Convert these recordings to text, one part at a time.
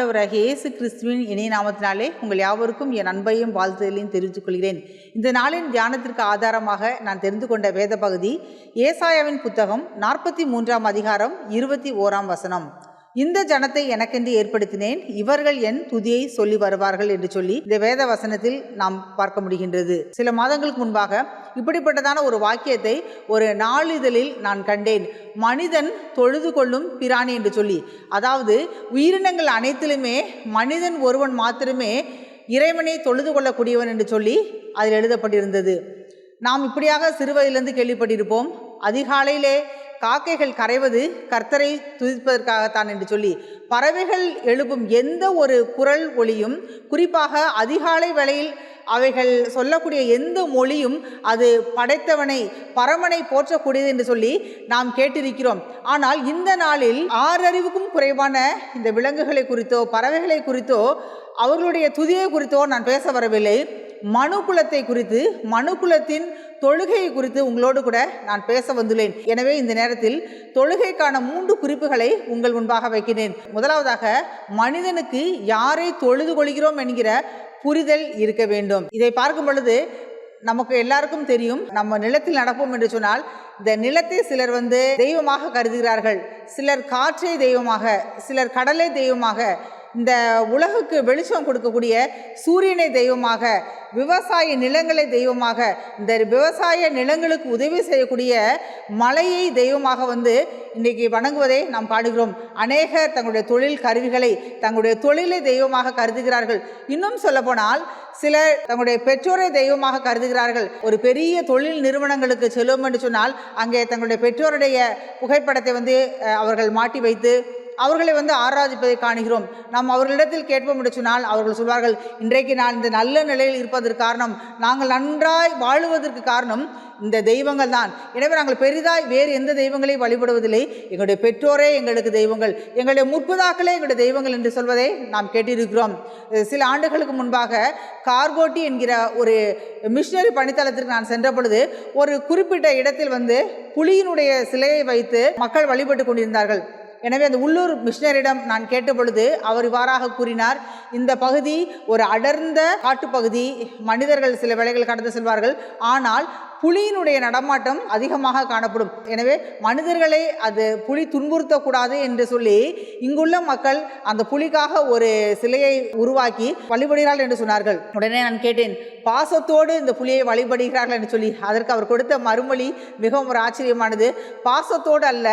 ஆண்டவராக இயேசு கிறிஸ்துவின் இணைய நாமத்தினாலே உங்கள் யாவருக்கும் என் அன்பையும் வாழ்த்துதலையும் தெரிவித்துக் கொள்கிறேன். இந்த நாளின் தியானத்திற்கு ஆதாரமாக நான் தெரிந்து கொண்ட வேத பகுதி ஏசாயாவின் புத்தகம் நாற்பத்தி மூன்றாம் அதிகாரம் இருபத்தி ஓராம் வசனம். இந்த ஜனத்தை எனக்கென்று ஏற்படுத்தினேன். இவர்கள் என் துதியை சொல்லி வருவார்கள் என்று சொல்லி இந்த வேத வசனத்தில் நாம் பார்க்க முடிகின்றது. சில மாதங்களுக்கு முன்பாக இப்படிப்பட்டதான ஒரு வாக்கியத்தை ஒரு நாளிதழில் நான் கண்டேன். மனிதன் தொழுது கொள்ளும் பிராணி என்று சொல்லி. அதாவது உயிரினங்கள் அனைத்திலுமே மனிதன் ஒருவன் மாத்திரமே இறைவனை தொழுது கொள்ளக்கூடியவன் என்று சொல்லி அதில் எழுதப்பட்டிருந்தது. நாம் இப்படியாக சிறுவயதிலிருந்து கேள்விப்பட்டிருப்போம். அதிகாலையிலே காக்கைகள் கரைவது கர்த்தரை துதிப்பதற்காகத்தான் என்று சொல்லி பறவைகள் எழுப்பும் எந்த ஒரு குரல் ஒளியும் குறிப்பாக அதிகாலை வேளையில் அவைகள் சொல்லக்கூடிய எந்த மொழியும் அது படைத்தவனை பரமனை போற்றக்கூடியது என்று சொல்லி நாம் கேட்டிருக்கிறோம். ஆனால் இந்த நாளில் ஆறறிவுக்கும் குறைவான இந்த விலங்குகளை குறித்தோ பறவைகளை குறித்தோ அவர்களுடைய துதியை குறித்தோ நான் பேச வரவில்லை. மனுகுலத்தை குறித்து மனுகுலத்தின் தொழுகையை குறித்து உங்களோடு கூட நான் பேச வந்துள்ளேன். எனவே இந்த நேரத்தில் தொழுகைக்கான மூன்று குறிப்புகளை உங்கள் முன்பாக வைக்கிறேன். முதலாவதாக மனிதனுக்கு யாரை தொழுது கொள்கிறோம் என்கிற புரிதல் இருக்க வேண்டும். இதை பார்க்கும் பொழுது நமக்கு எல்லாருக்கும் தெரியும் நம்ம நிலத்தில் நடப்போம் என்று சொன்னால் இந்த நிலத்தை சிலர் வந்து தெய்வமாக கருதுகிறார்கள். சிலர் காற்றை தெய்வமாக சிலர் கடலை தெய்வமாக இந்த உலகுக்கு வெளிச்சம் கொடுக்கக்கூடிய சூரியனை தெய்வமாக விவசாய நிலங்களை தெய்வமாக இந்த விவசாய நிலங்களுக்கு உதவி செய்யக்கூடிய மலையை தெய்வமாக வந்து இன்றைக்கி வணங்குவதை நாம் காடுகிறோம் அநேகர் தங்களுடைய தொழில் கருவிகளை தங்களுடைய தொழிலை தெய்வமாக கருதுகிறார்கள். இன்னும் சொல்லப்போனால் சிலர் தங்களுடைய பெற்றோரை தெய்வமாக கருதுகிறார்கள். ஒரு பெரிய தொழில் நிறுவனங்களுக்கு செல்லும் என்று சொன்னால் அங்கே தங்களுடைய பெற்றோருடைய புகைப்படத்தை வந்து அவர்கள் மாட்டி வைத்து அவர்களை வந்து ஆராதிப்பதை காணுகிறோம். நாம் அவர்களிடத்தில் கேட்போம் என்று சொன்னால் அவர்கள் சொல்வார்கள் இன்றைக்கு நான் இந்த நல்ல நிலையில் இருப்பதற்கு காரணம் நாங்கள் நன்றாய் வாழுவதற்கு காரணம் இந்த தெய்வங்கள் தான். எனவே நாங்கள் பெரிதாய் வேறு எந்த தெய்வங்களையும் வழிபடுவதில்லை. எங்களுடைய பெற்றோரே எங்களுக்கு தெய்வங்கள். எங்களுடைய முற்பதாக்களே எங்களுடைய தெய்வங்கள் என்று சொல்வதை நாம் கேட்டிருக்கிறோம். சில ஆண்டுகளுக்கு முன்பாக கார்கோட்டி என்கிற ஒரு மிஷினரி பணித்தளத்திற்கு நான் சென்ற பொழுது ஒரு குறிப்பிட்ட இடத்தில் வந்து புலியினுடைய சிலையை வைத்து மக்கள் வழிபட்டு கொண்டிருந்தார்கள். எனவே அந்த உள்ளூர் மிஷினரிடம் நான் கேட்ட பொழுது அவர் இவ்வாறாக கூறினார் இந்த பகுதி ஒரு அடர்ந்த காட்டுப்பகுதி மனிதர்கள் சில வேலைகள் கடந்து செல்வார்கள். ஆனால் புலியினுடைய நடமாட்டம் அதிகமாக காணப்படும். எனவே மனிதர்களை அது புலி துன்புறுத்தக்கூடாது என்று சொல்லி இங்குள்ள மக்கள் அந்த புலிக்காக ஒரு சிலையை உருவாக்கி வழிபடுகிறார்கள் என்று சொன்னார்கள். உடனே நான் கேட்டேன் பாசத்தோடு இந்த புலியை வழிபடுகிறார்கள் என்று சொல்லி. அதற்கு அவர் கொடுத்த மறுமொழி மிகவும் ஒரு ஆச்சரியமானது. பாசத்தோடு அல்ல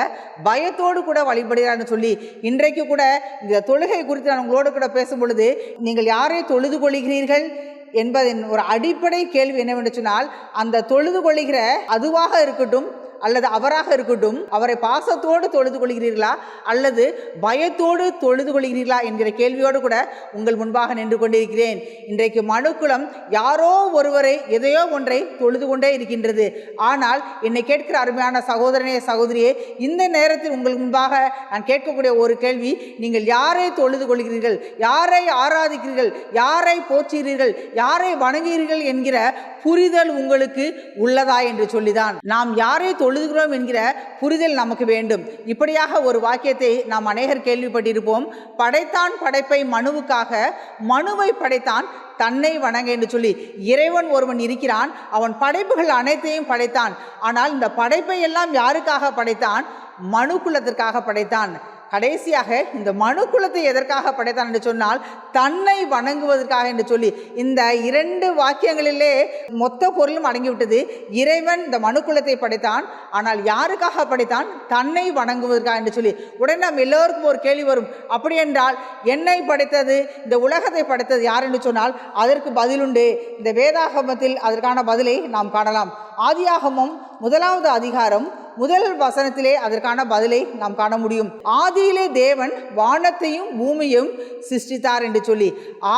பயத்தோடு கூட வழிபடுகிறார்னு சொல்லி. இன்றைக்கு கூட இந்த தொழுகை குறித்து நான் உங்களோடு கூட பேசும் பொழுது நீங்கள் யாரை தொழுது கொள்கிறீர்கள்? என்பதின் ஒரு அடிப்படை கேள்வி என்னவென்று சொன்னால் அந்த தொழுது கொள்கிற அதுவாக இருக்கட்டும் அல்லது அவராக இருக்கட்டும் அவரை பாசத்தோடு தொழுது கொள்கிறீர்களா அல்லது பயத்தோடு தொழுது கொள்கிறீர்களா என்கிற கேள்வியோடு கூட உங்கள் முன்பாக நின்று கொண்டிருக்கிறேன். இன்றைக்கு மனுக்குளம் யாரோ ஒருவரை எதையோ ஒன்றை தொழுது கொண்டே இருக்கின்றது. ஆனால் என்னை கேட்கிற அருமையான சகோதரனே சகோதரியே இந்த நேரத்தில் உங்கள் முன்பாக நான் கேட்கக்கூடிய ஒரு கேள்வி நீங்கள் யாரை தொழுது கொள்கிறீர்கள் யாரை ஆராதிக்கிறீர்கள் யாரை போற்றுகிறீர்கள் யாரை வணங்குகிறீர்கள் என்கிற புரிதல் உங்களுக்கு உள்ளதா என்று சொல்லிதான். நாம் யாரை தொழுகிறோம் என்கிற புரிதல் நமக்கு வேண்டும். இப்படியாக ஒரு வாக்கியத்தை நாம் அநேகர் கேள்விப்பட்டிருப்போம். படைத்தான் படைப்பை மனுவுக்காக மனுவை படைத்தான் தன்னை வணங்க என்று சொல்லி இறைவன் ஒருவன் இருக்கிறான். அவன் படைப்புகள் அனைத்தையும் படைத்தான். ஆனால் இந்த படைப்பை எல்லாம் யாருக்காக படைத்தான்? மனுக்குலத்திற்காக படைத்தான். கடைசியாக இந்த மனுக்குலத்தை எதற்காக படைத்தான் என்று சொன்னால் தன்னை வணங்குவதற்காக என்று சொல்லி இந்த இரண்டு வாக்கியங்களிலே மொத்த பொருளும் அடங்கிவிட்டது. இறைவன் இந்த மனுக்குலத்தை படைத்தான் ஆனால் யாருக்காக படைத்தான்? தன்னை வணங்குவதற்காக என்று சொல்லி. உடனே நம்ம எல்லோருக்கும் ஒரு கேள்வி வரும். அப்படி என்றால் என்னை படைத்தது இந்த உலகத்தை படைத்தது யார் என்று சொன்னால் அதற்கு பதிலுண்டு. இந்த வேதாகமத்தில் அதற்கான பதிலை நாம் காணலாம். ஆதியாகமம் முதலாவது அதிகாரம் முதல் வசனத்திலே அதற்கான பதிலை நாம் காண முடியும். ஆதியிலே தேவன் வானத்தையும் பூமியும் சிருஷ்டித்தார் என்று சொல்லி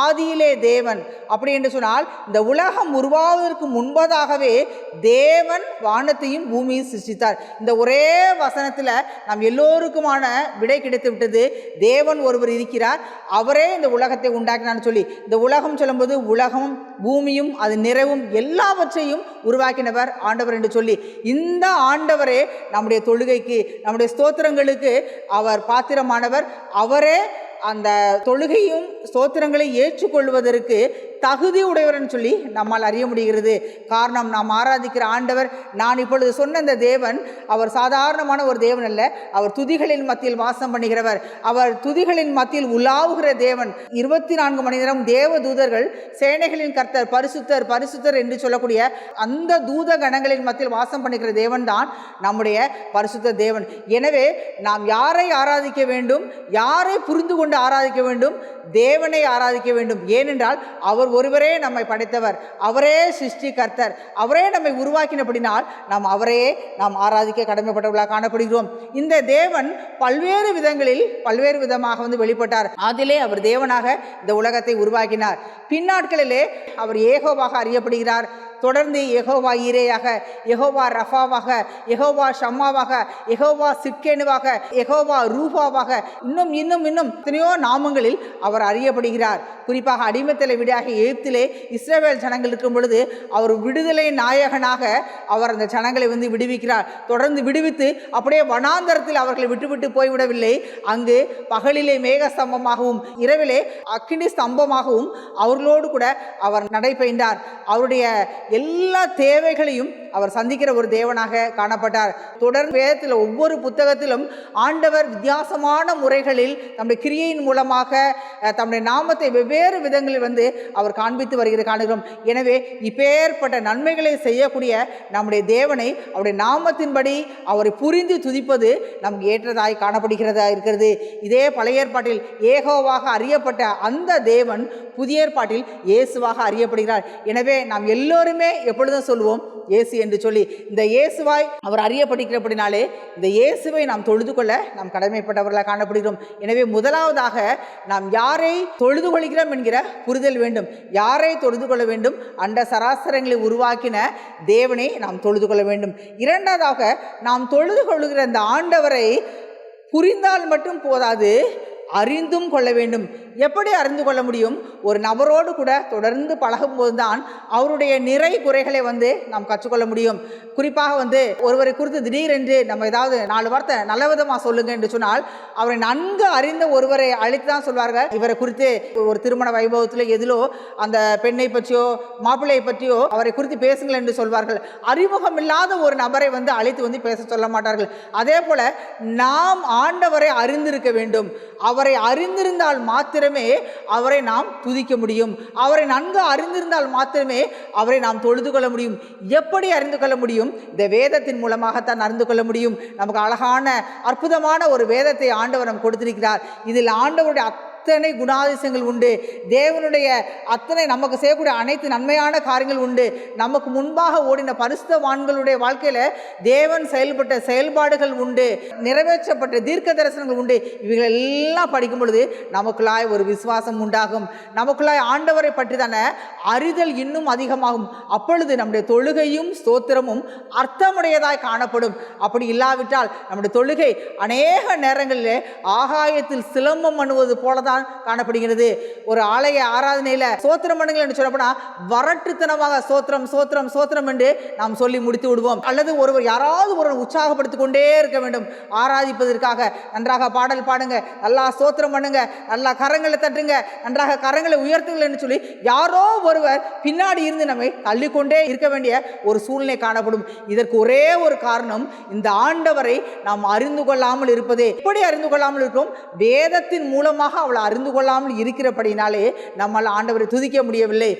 ஆதியிலே தேவன் அப்படி என்று சொன்னால் இந்த உலகம் உருவாவதற்கு முன்பதாகவே தேவன் வானத்தையும் பூமியும் சிருஷ்டித்தார். இந்த ஒரே வசனத்தில் நாம் எல்லோருக்குமான விடை கிடைத்து விட்டது. தேவன் ஒருவர் இருக்கிறார். அவரே இந்த உலகத்தை உண்டாக்கினான்னு சொல்லி இந்த உலகம் சொல்லும்போது உலகம் பூமியும் அது நிறைவும் எல்லாவற்றையும் உருவாக்கினவர் ஆண்டவர் என்று சொல்லி இந்த ஆண்டவரே நம்முடைய தொழுகைக்கு நம்முடைய ஸ்தோத்திரங்களுக்கு அவர் பாத்திரமானவர். அவரே அந்த தொழுகையும் ஸ்தோத்திரங்களை ஏற்றுக்கொள்வதற்கு தகுதி உடையவர்னு சொல்லி நம்மால் அறிய முடிகிறது. காரணம் நாம் ஆராதிக்கிற ஆண்டவர் நான் இப்பொழுது சொன்ன இந்த தேவன் அவர் சாதாரணமான ஒரு தேவன் அல்ல. அவர் துதிகளின் மத்தியில் வாசம் பண்ணுகிறவர். அவர் துதிகளின் மத்தியில் உலாவுகிற தேவன். இருபத்தி நான்கு மணி நேரம் தேவ தூதர்கள் சேனைகளின் கர்த்தர் பரிசுத்தர் பரிசுத்தர் என்று சொல்லக்கூடிய அந்த தூத கணங்களின் மத்தியில் வாசம் பண்ணுகிற தேவன் தான் நம்முடைய பரிசுத்த தேவன். எனவே நாம் யாரை ஆராதிக்க வேண்டும்? யாரை புரிந்து கொண்டு ஆராதிக்க வேண்டும்? தேவனை ஆராதிக்க வேண்டும். ஏனென்றால் அவர் ஒருவரே நம்மை படைத்தவர். அவரே சிருஷ்டி கர்த்தர் அவரே நம்மை உருவாக்கினபடினால் நாம் அவரையே நாம் ஆராதிக்க கடமைப்பட்டவர்களாக காணப்படுகிறோம். இந்த தேவன் பல்வேறு விதங்களில் பல்வேறு விதமாக வந்து வெளிப்பட்டார். அதிலே அவர் தேவனாக இந்த உலகத்தை உருவாக்கினார். பின்னாட்களிலே அவர் ஏகோவாக அறியப்படுகிறார். தொடர்ந்து எகோவா ஈரேயாக எகோவா ரஃபாவாக எகோவா ஷம்மாவாக எகோவா சிட்கேனுவாக எகோவா ரூபாவாக இன்னும் இன்னும் இன்னும் எத்தனையோ நாமங்களில் அவர் அறியப்படுகிறார். குறிப்பாக அடிமத்தலை விடாக எகிப்திலே இஸ்ரேவேல் ஜனங்கள் இருக்கும் பொழுது அவர் விடுதலை நாயகனாக அவர் அந்த ஜனங்களை வந்து விடுவிக்கிறார். தொடர்ந்து விடுவித்து அப்படியே வனாந்தரத்தில் அவர்களை விட்டுவிட்டு போய்விடவில்லை. அங்கு பகலிலே மேக ஸ்தம்பமாகவும் இரவிலே அக்கினி ஸ்தம்பமாகவும் அவர்களோடு கூட அவர் நடைபெய்ந்தார் அவருடைய எல்லா தேவைகளையும் அவர் சந்திக்கிற ஒரு தேவனாக காணப்பட்டார். தொடர் வேதத்தில் ஒவ்வொரு புத்தகத்திலும் ஆண்டவர் வித்தியாசமான முறைகளில் தம்முடைய கிரியையின் மூலமாக தம்முடைய நாமத்தை வெவ்வேறு விதங்களில் வந்து அவர் காண்பித்து வருகிற காணுகிறோம் எனவே இப்பேற்பட்ட நன்மைகளை செய்யக்கூடிய நம்முடைய தேவனை அவருடைய நாமத்தின்படி அவரை புரிந்து துதிப்பது நமக்கு ஏற்றதாய் காணப்படுகிறதா இருக்கிறது. இதே பழைய ஏற்பாட்டில் ஏகோவாக அறியப்பட்ட அந்த தேவன் புதிய ஏற்பாட்டில் இயேசுவாக அறியப்படுகிறார். எனவே நாம் எல்லோருமே எப்பொழுதும் சொல்லுவோம் இயேசு என்று சொல்லி. இந்த இயேசுவாய் அவர் அறியப்படுகிறபடினாலே இந்த இயேசுவை நாம் தொழுது கொள்ள நாம் கடமைப்பட்டவர்களாக காணப்படுகிறோம். எனவே முதலாவதாக நாம் யாரை தொழுது கொள்கிறோம் என்கிற புரிதல் வேண்டும். யாரை தொழுது கொள்ள வேண்டும்? அண்ட சராசரங்களை உருவாக்கின தேவனை நாம் தொழுது கொள்ள வேண்டும். இரண்டாவதாக நாம் தொழுது கொள்கிற இந்த ஆண்டவரை புரிந்தால் மட்டும் போதாது அறிந்தும் கொள்ள வேண்டும். எப்படி அறிந்து கொள்ள முடியும்? ஒரு நபரோடு கூட தொடர்ந்து பழகும்போது தான் அவருடைய நிறை குறைகளை வந்து நாம் கற்றுக்கொள்ள முடியும். குறிப்பாக வந்து ஒருவரை குறித்து திடீரென்று நம்ம ஏதாவது நாலு வார்த்தை நல்ல விதமாக சொல்லுங்க என்று சொன்னால் அவரை நன்கு அறிந்த ஒருவரை அழைத்து தான் சொல்வார்கள். இவரை குறித்து ஒரு திருமண வைபவத்தில் எதிலோ அந்த பெண்ணை பற்றியோ மாப்பிள்ளையை பற்றியோ அவரை குறித்து பேசுங்கள் என்று சொல்வார்கள். அறிமுகம் இல்லாத ஒரு நபரை வந்து அழைத்து வந்து பேச சொல்ல மாட்டார்கள். அதே போல நாம் ஆண்டவரை அறிந்திருக்க வேண்டும். அவரை அறிந்திருந்தால் மாத்திரமே அவரை நாம் துதிக்க முடியும். அவரை நன்கு அறிந்திருந்தால் மாத்திரமே அவரை நாம் தொழுது கொள்ள முடியும். எப்படி அறிந்து கொள்ள முடியும்? இந்த வேதத்தின் மூலமாகத்தான் அறிந்து கொள்ள முடியும். நமக்கு அழகான அற்புதமான ஒரு வேதத்தை ஆண்டவர் கொடுத்திருக்கிறார். இதில் ஆண்டவருடைய அத்தனை குணாதிசயங்கள் உண்டு. தேவனுடைய அத்தனை நமக்கு செய்யக்கூடிய அனைத்து நன்மையான காரியங்கள் உண்டு. நமக்கு முன்பாக ஓடின பரிசுத்தவான்களுடைய வாழ்க்கையில் தேவன் செயல்பட்ட செயல்பாடுகள் உண்டு. நிறைவேற்றப்பட்ட தீர்க்க தரிசனங்கள் உண்டு. இவைகள் எல்லாம் படிக்கும் பொழுது நமக்குள்ளாய் ஒரு விசுவாசம் உண்டாகும். நமக்குள்ளாய் ஆண்டவரை பற்றி தானே அறிதல் இன்னும் அதிகமாகும். அப்பொழுது நம்முடைய தொழுகையும் ஸ்தோத்திரமும் அர்த்தமுடையதாய் காணப்படும். அப்படி இல்லாவிட்டால் நம்முடைய தொழுகை அநேக நேரங்களில் ஆகாயத்தில் சிலம்பம் பண்ணுவது போல தான் காணப்படுகிறது. ஒரு ஆலய ஆராதனையில் சோத்திரம் பண்ணுங்கள் என்று சொல்லப்போனால் வரட்டுத்தனமாக சோத்திரம் சோத்திரம் சோத்திரம் என்று நாம் சொல்லி முடித்து விடுவோம். அல்லது ஒருவர் யாராவது ஒருவர் உற்சாகப்படுத்திக் கொண்டே இருக்க வேண்டும். ஆராதிப்பதற்காக நன்றாக பாடல் பாடுங்க நல்லா சோத்திரம் பண்ணுங்க நல்லா கரங்களை தட்டுங்க நன்றாக கரங்களை உயர்த்துங்கள் என்று சொல்லி யாரோ ஒருவர் பின்னாடி இருந்து நம்மை தள்ளிக்கொண்டே இருக்க வேண்டிய ஒரு சூழ்நிலை காணப்படும். இதற்கு ஒரே ஒரு காரணம் இந்த ஆண்டவரை நாம் அறிந்து கொள்ளாமல் இருப்பதே. எப்படி அறிந்து கொள்ளாமல் இருக்கும் வேதத்தின் மூலமாக அவள் அறிந்து கொள்ளாமல் இருக்கிறபடினாலே நம்மால் ஆண்டவரை துதிக்க முடியவில்லை.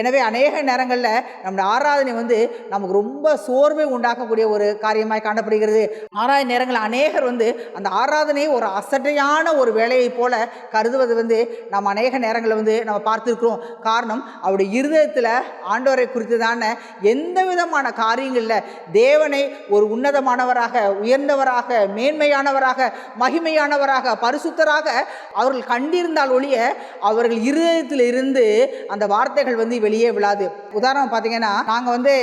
எனவே அநேக நேரங்களில் நம்முடைய ஆராதனை வந்து நமக்கு ரொம்ப சோர்வை உண்டாக்கக்கூடிய ஒரு காரியமாக காணப்படுகிறது. ஆராதனை நேரங்களில் அநேகர் வந்து அந்த ஆராதனையை ஒரு அசட்டையான ஒரு வேலையைப் போல கருதுவது வந்து நம்ம அநேக நேரங்களில் வந்து நம்ம பார்த்துருக்குறோம். காரணம் அவருடைய இருதயத்தில் ஆண்டவரை குறித்து தானே எந்த விதமான காரியங்களில் தேவனை ஒரு உன்னதமானவராக உயர்ந்தவராக மேன்மையானவராக மகிமையானவராக பரிசுத்தராக அவர்கள் கண்டிருந்தால் ஒழிய அவர்கள் இருதயத்தில் இருந்து அந்த வார்த்தைகள் வந்து வெளியே விழாது. உதாரணம் பார்த்தீங்கன்னா நாங்கள் வந்து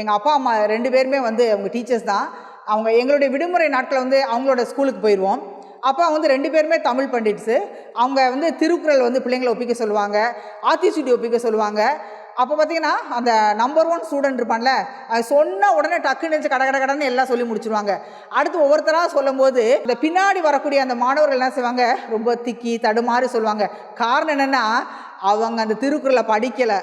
எங்கள் அப்பா அம்மா ரெண்டு பேருமே வந்து அவங்க டீச்சர்ஸ் தான். அவங்க எங்களுடைய விடுமுறை நாட்களை வந்து அவங்களோட ஸ்கூலுக்கு போயிடுவோம் அப்பா வந்து ரெண்டு பேருமே தமிழ் பண்டிட்ஸு. அவங்க வந்து திருக்குறள் வந்து பிள்ளைங்களை ஒப்பிக்க சொல்லுவாங்க. ஆத்திச்சூடி ஒப்பிக்க சொல்லுவாங்க. அப்போ பார்த்தீங்கன்னா அந்த நம்பர் ஒன் ஸ்டூடெண்ட் இருப்பான்ல அது சொன்ன உடனே டக்குன்னு நினச்சி கட கட கடன்னு எல்லாம் சொல்லி முடிச்சிருவாங்க. அடுத்து ஒவ்வொருத்தராக சொல்லும்போது இந்த பின்னாடி வரக்கூடிய அந்த மாணவர்கள் என்ன செய்வாங்க? ரொம்ப திக்கி தடுமாறி சொல்லுவாங்க. காரணம் என்னென்னா அவங்க அந்த திருக்குறளை படிக்கலை.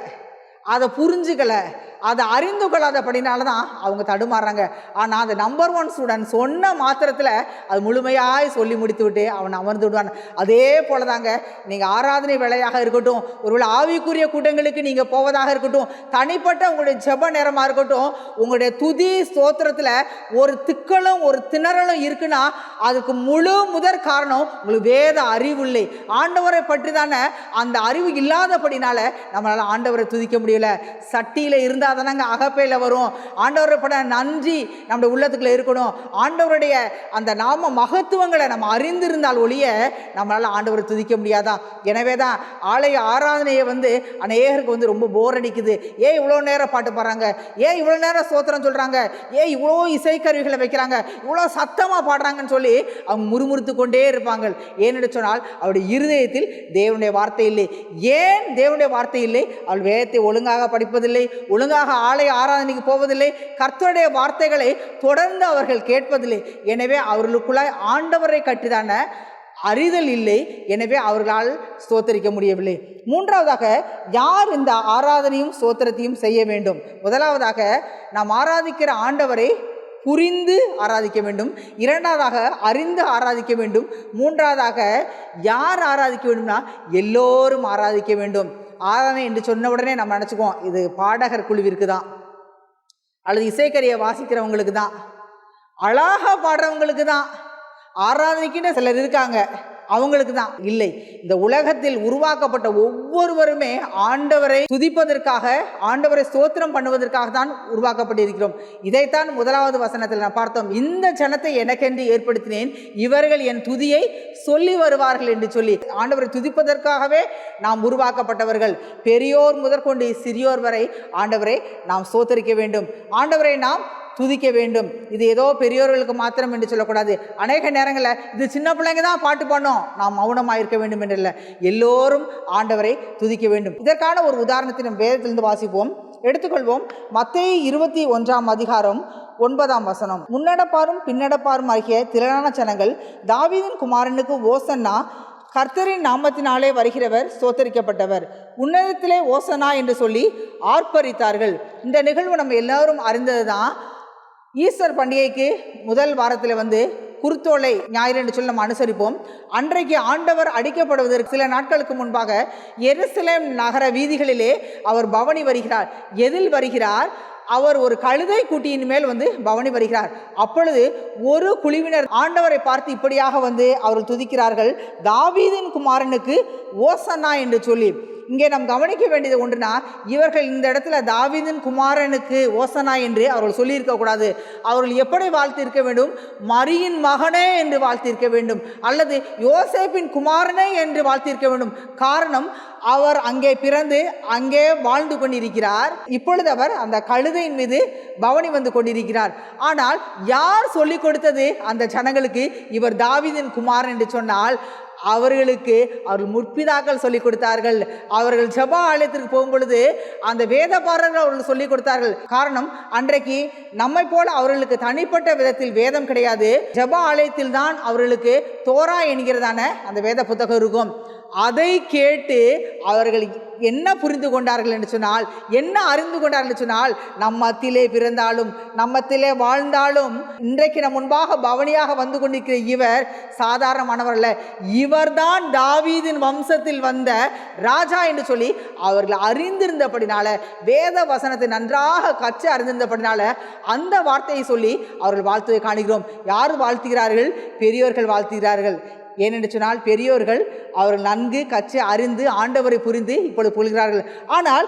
அதை புரிஞ்சுக்கலை. அதை அறிந்து கொள்ளாதபடினால தான் அவங்க தடுமாறுறாங்க. ஆனால் அந்த நம்பர் ஒன் ஸ்டூடெண்ட் சொன்ன மாத்திரத்தில் அது முழுமையாய் சொல்லி முடித்து விட்டு அவன் அமர்ந்து விடுவான். அதே போல தாங்க நீங்கள் ஆராதனை வேலையாக இருக்கட்டும் ஒருவேளை ஆவிக்குரிய கூட்டங்களுக்கு நீங்கள் போவதாக இருக்கட்டும் தனிப்பட்ட உங்களுடைய ஜெப நேரமாக இருக்கட்டும் உங்களுடைய துதி ஸ்தோத்திரத்தில் ஒரு திக்கலும் ஒரு திணறலும் இருக்குன்னா அதுக்கு முழு முதற் காரணம் உங்களுக்கு வேத அறிவு இல்லை. ஆண்டவரை பற்றி தானே அந்த அறிவு இல்லாதபடினால நம்மளால் ஆண்டவரை துதிக்க முடியல. சட்டியில் இருந்தால் தானங்க அகப்பையில் வரும். ஆண்டவரை பட நன்றி நம்முடைய உள்ளத்துக்குள்ள இருக்கணும். ஆண்டவருடைய அந்த நாம மகத்துவங்களை நம்ம அறிந்திருந்தால் ஒழிய நம்மளால் ஆண்டவரை துதிக்க முடியாதான் எனவே தான் ஆலய ஆராதனையை வந்து அநேகருக்கு வந்து ரொம்ப போர் அடிக்குது. ஏன் இவ்வளோ நேரம் பாட்டு பாடுறாங்க? ஏன் இவ்வளோ நேரம் சோத்திரம் சொல்கிறாங்க ஏன் இவ்வளோ இசைக்கருவிகளை வைக்கிறாங்க? இவ்வளோ சத்தமாக பாடுறாங்கன்னு சொல்லி அவங்க முறுமுறுத்து கொண்டே இருப்பாங்க. ஏன்னு சொன்னால் அவருடைய இருதயத்தில் தேவனுடைய வார்த்தை இல்லை. ஏன் தேவனுடைய வார்த்தை இல்லை? அவள் வேதத்தை ஒழுங்காக படிப்பதில்லை ஒழுங்காக ஆலய ஆராதனைக்கு போவதில்லை கர்த்தருடைய வார்த்தைகளை தொடர்ந்து அவர்கள் கேட்பதில்லை. எனவே அவர்களுக்குள்ளாய் ஆண்டவரை கட்டிதான அறிதல் இல்லை. எனவே அவர்களால் ஸ்தோத்தரிக்க முடியவில்லை. மூன்றாவதாக யார் இந்த ஆராதனையும் ஸ்தோத்திரத்தையும் செய்ய வேண்டும்? முதலாவதாக நாம் ஆராதிக்கிற ஆண்டவரை புரிந்து ஆராதிக்க வேண்டும். இரண்டாவதாக அறிந்து ஆராதிக்க வேண்டும். மூன்றாவதாக யார் ஆராதிக்க வேண்டும்னா எல்லோரும் ஆராதிக்க வேண்டும். ஆராதனை என்று சொன்ன உடனே நம்ம நினச்சிக்குவோம் இது பாடகர் குழுவிற்கு தான் அல்லது இசைக்கரியை வாசிக்கிறவங்களுக்கு தான் அழகாக பாடுறவங்களுக்கு தான் ஆராதனைக்குன்னு சிலர் இருக்காங்க. அவங்களுக்கு தான். இல்லை இந்த உலகத்தில் உருவாக்கப்பட்ட ஒவ்வொருவருமே ஆண்டவரை துதிப்பதற்காக ஆண்டவரை ஸ்தோத்திரம் பண்ணுவதற்காக தான் உருவாக்கப்பட்டிருக்கிறோம். இதைத்தான் முதலாவது வசனத்தில் நான் பார்த்தோம். இந்த ஜனத்தை எனக்கென்று ஏற்படுத்தினேன் இவர்கள் என் துதியை சொல்லி வருவார்கள் என்று சொல்லி. ஆண்டவரை துதிப்பதற்காகவே நாம் உருவாக்கப்பட்டவர்கள். பெரியோர் முதற்கொண்டு சிறியோர் வரை ஆண்டவரை நாம் சோத்தரிக்க வேண்டும். ஆண்டவரை நாம் துதிக்க வேண்டும். இது ஏதோ பெரியோர்களுக்கு மாத்திரம் என்று சொல்லக்கூடாது. அநேக நேரங்களில் இது சின்ன பிள்ளைங்க தான் பாட்டு பண்ணோம் நாம் மௌனமாக இருக்க வேண்டும் என்று இல்லை எல்லோரும் ஆண்டவரை துதிக்க வேண்டும். இதற்கான ஒரு உதாரணத்தை நம் வேதத்திலிருந்து வாசிப்போம். எடுத்துக்கொள்வோம். மத்திய இருபத்தி ஒன்றாம் அதிகாரம் ஒன்பதாம் வசனம். முன்னடப்பாரும் பின்னடப்பாரும் ஆகிய திரளான ஜனங்கள் தாவீதின் குமாரனுக்கு ஓசன்னா கர்த்தரின் நாமத்தினாலே வருகிறவர் சோத்தரிக்கப்பட்டவர் உன்னதத்திலே ஓசனா என்று சொல்லி ஆர்ப்பரித்தார்கள். இந்த நிகழ்வு நம்ம எல்லாரும் அறிந்தது தான் ஈஸ்டர் பண்டிகைக்கு முதல் வாரத்தில் வந்து குருத்தோலை ஞாயிறு என்று சொல்லி நம்ம அனுசரிப்போம். அன்றைக்கு ஆண்டவர் அடிக்கப்படுவதற்கு சில நாட்களுக்கு முன்பாக எருசலேம் நகர வீதிகளிலே அவர் பவனி வருகிறார். எதில் வருகிறார்? அவர் ஒரு கழுதை கூட்டியின் மேல் வந்து பவனி வருகிறார். அப்பொழுது ஒரு குழுவினர் ஆண்டவரை பார்த்து இப்படியாக வந்து அவர்கள் துதிக்கிறார்கள். தாவீதின் குமாரனுக்கு ஓசன்னா என்று சொல்லி இங்கே நாம் கவனிக்க வேண்டியது ஒன்றுனா இவர்கள் இந்த இடத்துல தாவிதன் குமாரனுக்கு ஓசனா என்று அவர்கள் சொல்லியிருக்க கூடாது. அவர்கள் எப்படி வாழ்த்திருக்க வேண்டும்? மரியின் மகனே என்று வாழ்த்திருக்க வேண்டும். அல்லது யோசேப்பின் குமாரனே என்று வாழ்த்திருக்க வேண்டும். காரணம் அவர் அங்கே பிறந்து அங்கே வாழ்ந்து கொண்டிருக்கிறார். இப்பொழுது அவர் அந்த கழுதையின் மீது பவனி வந்து கொண்டிருக்கிறார். ஆனால் யார் சொல்லிக் கொடுத்தது அந்த ஜனங்களுக்கு? இவர் தாவிதின் குமாரன் என்று சொன்னால் அவர்களுக்கு அவர்கள் முற்பிதாக்கள் சொல்லிக் கொடுத்தார்கள். அவர்கள் ஜபா ஆலயத்திற்கு போகும் பொழுது அந்த வேதபாரர்கள் அவர்கள் சொல்லிக் கொடுத்தார்கள். காரணம் அன்றைக்கு நம்மை போல அவர்களுக்கு தனிப்பட்ட விதத்தில் வேதம் கிடையாது. ஜபா ஆலயத்தில் தான் அவர்களுக்கு தோரா என்கிறதான அந்த வேத புத்தகம் இருக்கும். அதை கேட்டு அவர்கள் என்ன புரிந்து கொண்டார்கள் என்று சொன்னால் என்ன அறிந்து கொண்டார்கள் என்று சொன்னால் நம்மத்திலே பிறந்தாலும் நம்மத்திலே வாழ்ந்தாலும் இன்றைக்கு நம் முன்பாக பவனியாக வந்து கொண்டிருக்கிற இவர் சாதாரணமானவர் அல்ல. இவர்தான் தாவீதின் வம்சத்தில் வந்த ராஜா என்று சொல்லி அவர்கள் அறிந்திருந்தபடினால வேத வசனத்தை நன்றாக கற்று அறிந்திருந்தபடினால அந்த வார்த்தையை சொல்லி அவர்கள் வாழ்த்துவதை காணுகிறோம். யார் வாழ்த்துகிறார்கள்? பெரியோர்கள் வாழ்த்துகிறார்கள். ஏனென்று சொன்னால் பெரியோர்கள் அவர்கள் நன்கு கற்று அறிந்து ஆண்டவரை புரிந்து இப்பொழுது புரிகிறார்கள் ஆனால்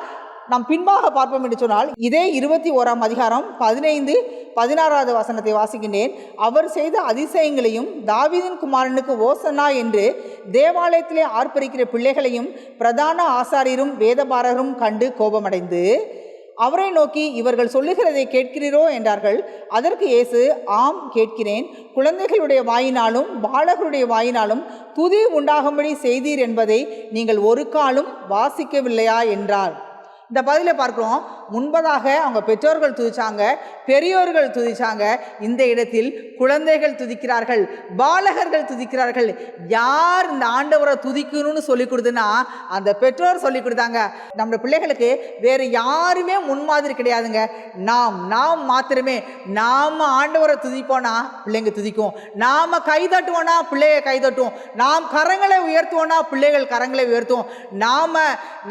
நாம் பின்பாக பார்ப்போம் என்று சொன்னால் இதே இருபத்தி ஓராம் அதிகாரம் பதினைந்து பதினாறாவது வசனத்தை வாசிக்கின்றேன். அவர் செய்த அதிசயங்களையும் தாவிதின் குமாரனுக்கு ஓசனா என்று தேவாலயத்திலே ஆர்ப்பரிக்கிற பிள்ளைகளையும் பிரதான ஆசாரியரும் வேதபாரரும் கண்டு கோபமடைந்து அவரை நோக்கி இவர்கள் சொல்லுகிறதை கேட்கிறீரோ என்றார்கள். அதற்கு இயேசு ஆம் கேட்கிறேன். குழந்தைகளுடைய வாயினாலும் பாலகருடைய வாயினாலும் துதி உண்டாகும்படி செய்தீர் என்பதை நீங்கள் ஒரு காலும் வாசிக்கவில்லையா? என்றார். இந்த பதிலை பார்க்குறோம். முன்பதாக அவங்க பெற்றோர்கள் துதிச்சாங்க பெரியோர்கள் துதிச்சாங்க இந்த இடத்தில் குழந்தைகள் துதிக்கிறார்கள் பாலகர்கள் துதிக்கிறார்கள். யார் இந்த ஆண்டவரை துதிக்கணும்னு சொல்லி கொடுத்துன்னா அந்த பெற்றோர் சொல்லி கொடுத்தாங்க. நம்ம பிள்ளைகளுக்கு வேறு யாருமே முன்மாதிரி கிடையாதுங்க. நாம் நாம் மாத்திரமே நாம் ஆண்டவரை துதிப்போனா பிள்ளைங்க துதிக்கும். நாம் கை தட்டுவோனா பிள்ளைய கை தட்டும் நாம் கரங்களை உயர்த்துவோனா பிள்ளைகள் கரங்களை உயர்த்தும். நாம்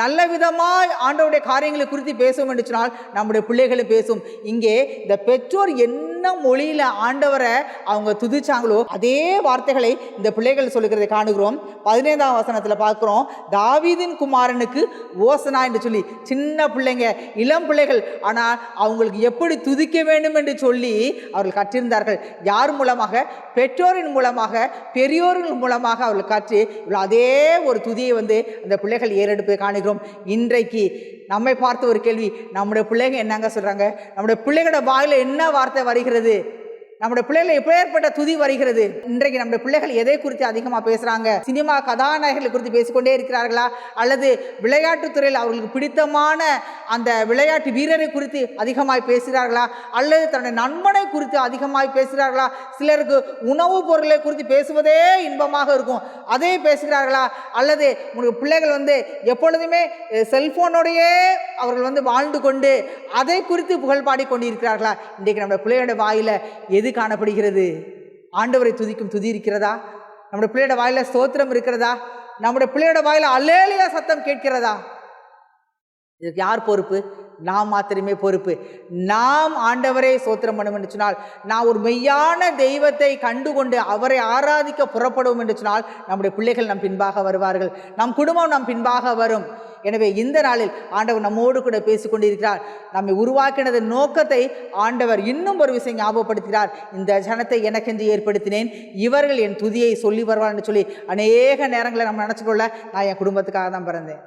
நல்ல விதமாக ஆண்டவருடைய காரியங்களை குறித்து பேசுவோம் என்று பேசினால் நம்முடைய பிள்ளைகளும் பேசும். இங்கே இந்த பெற்றோர் என்ன மொழியில ஆண்டவரை அவங்க துதிச்சாங்களோ அதே வார்த்தைகளை இந்த பிள்ளைகள் சொல்லுகிறதை காணுகிறோம். பதினைந்தாம் வசனத்தில் பார்க்குறோம். தாவீதின் குமாரனுக்கு ஓசனா என்று சொல்லி சின்ன பிள்ளைங்க இளம் பிள்ளைகள் ஆனால் அவங்களுக்கு எப்படி துதிக்க வேண்டும் என்று சொல்லி அவர்கள் கற்றிருந்தார்கள். யார் மூலமாக? பெற்றோரின் மூலமாக பெரியோர்கள் மூலமாக அவர்கள் கற்று இவ்வளவு அதே ஒரு துதியை வந்து அந்த பிள்ளைகள் ஏறெடுப்பதை காணுகிறோம். இன்றைக்கு நம்மை பார்த்த ஒரு கேள்வி நம்முடைய பிள்ளைங்க என்னங்க சொல்கிறாங்க நம்முடைய பிள்ளைகளோட வாயில் என்ன வார்த்தை வருகிறது? நம்முடைய பிள்ளைகள் எப்பேற்பட்ட துதி வருகிறது? இன்றைக்கு நம்முடைய பிள்ளைகள் எதை குறித்து அதிகமாக பேசுகிறாங்க சினிமா கதாநாயகர்கள் குறித்து பேசிக்கொண்டே இருக்கிறார்களா? அல்லது விளையாட்டுத் துறையில் அவர்களுக்கு பிடித்தமான அந்த விளையாட்டு வீரரை குறித்து அதிகமாய் பேசுகிறார்களா? அல்லது தன்னுடைய நண்பனை குறித்து அதிகமாய் பேசுகிறார்களா? சிலருக்கு உணவுப் பொருளை குறித்து பேசுவதே இன்பமாக இருக்கும். அதே பேசுகிறார்களா? அல்லது உங்களுக்கு பிள்ளைகள் வந்து எப்பொழுதுமே செல்ஃபோனோடையே அவர்கள் வந்து வாழ்ந்து கொண்டு அதை குறித்து புகழ் பாடி கொண்டிருக்கிறார்களா இன்றைக்கு நம்ம பிள்ளையோட வாயில் எது எது காணப்படுகிறது? ஆண்டவரை துதிக்கும் துதி இருக்கிறதா? நம்முடைய பிள்ளையோட வாயில ஸ்தோத்திரம் இருக்கிறதா? நம்முடைய பிள்ளையோட வாயில அலேலியா சத்தம் கேட்கிறதா? இதுக்கு யார் பொறுப்பு? நாம் மாத்திரமே பொறுப்பு. நாம் ஆண்டவரே சோத்திரம் பண்ணும் என்று சொன்னால் நான் ஒரு மெய்யான தெய்வத்தை கண்டுகொண்டு அவரை ஆராதிக்க புறப்படுவோம் என்று சொன்னால் நம்முடைய பிள்ளைகள் நம் பின்பாக வருவார்கள். நம் குடும்பம் நம் பின்பாக வரும். எனவே இந்த நாளில் ஆண்டவர் நம்மோடு கூட பேசிக்கொண்டிருக்கிறார். நம்மை உருவாக்கினது நோக்கத்தை ஆண்டவர் இன்னும் ஒரு விஷயம் ஞாபகப்படுத்துகிறார். இந்த ஜனத்தை எனக்கென்று ஏற்படுத்தினேன். இவர்கள் என் துதியை சொல்லி வருவார்னு சொல்லி அநேக நேரங்களை நம்ம நினச்சிக்கொள்ள நான் என் குடும்பத்துக்காக தான் பிறந்தேன்.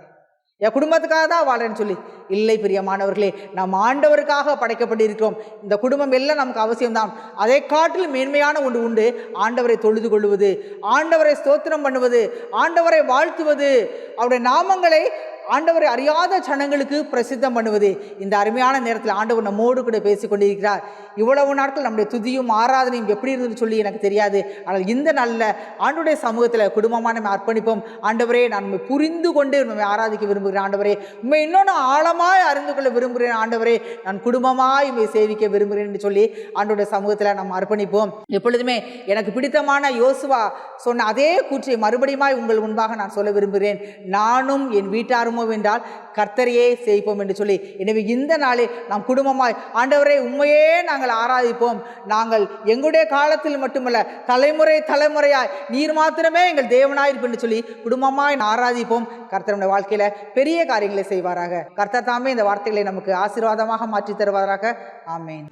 என் குடும்பத்துக்காக தான் வாழ்கிறேன்னு சொல்லி. இல்லை பிரியமானவர்களே நாம் ஆண்டவருக்காக படைக்கப்பட்டிருக்கிறோம். இந்த குடும்பம் எல்லாம் நமக்கு அவசியம்தான். அதை காட்டில் மேன்மையான ஒன்று உண்டு. ஆண்டவரை தொழுது கொள்வது ஆண்டவரை ஸ்தோத்திரம் பண்ணுவது ஆண்டவரை வாழ்த்துவது அவருடைய நாமங்களை ஆண்டவரை அறியாத ஜனங்களுக்கு பிரசித்தம் பண்ணுவது. இந்த அருமையான நேரத்தில் ஆண்டவர் நம்மோடு கூட பேசி கொண்டிருக்கிறார் இவ்வளவு நாட்கள் நம்முடைய துதியும் ஆராதனையும் எப்படி இருந்ததுன்னு சொல்லி எனக்கு தெரியாது. ஆனால் இந்த நாளில் ஆண்டுடைய சமூகத்தில் குடும்பமாக நம்ம அர்ப்பணிப்போம். ஆண்டவரே நான் புரிந்து கொண்டு நம்ம ஆராதிக்க விரும்புகிறேன். ஆண்டவரே உண்மை இன்னொன்று ஆழமாய் அறிந்து கொள்ள விரும்புகிறேன். ஆண்டவரே நான் குடும்பமாய் உண்மை சேவிக்க விரும்புகிறேன் என்று சொல்லி ஆண்டோடைய சமூகத்தில் நம்ம அர்ப்பணிப்போம். எப்பொழுதுமே எனக்கு பிடித்தமான யோசுவா சொன்ன அதே கூற்றை மறுபடியுமாய் உங்கள் முன்பாக நான் சொல்ல விரும்புகிறேன். நானும் என் வீட்டாரும் என்றால் கர்த்தரையே செய்ப்போம் என்று சொல்லி. எனவே இந்த நாளில் நாம் குடும்பமாய் ஆண்டவரை உண்மையே நாங்கள் ஆராதிப்போம். நாங்கள் எங்களுடைய காலத்தில் மட்டுமல்ல தலைமுறை தலைமுறையாய் நீர் மாத்திரமே எங்கள் தேவனாயிருப்பு என்று சொல்லி குடும்பமாய் ஆராதிப்போம். கர்த்தருடைய வாழ்க்கையில பெரிய காரியங்களை செய்வாராக. கர்த்தர் தாமே இந்த வார்த்தைகளை நமக்கு ஆசீர்வாதமாக மாற்றி தருவாராக ஆமேன்.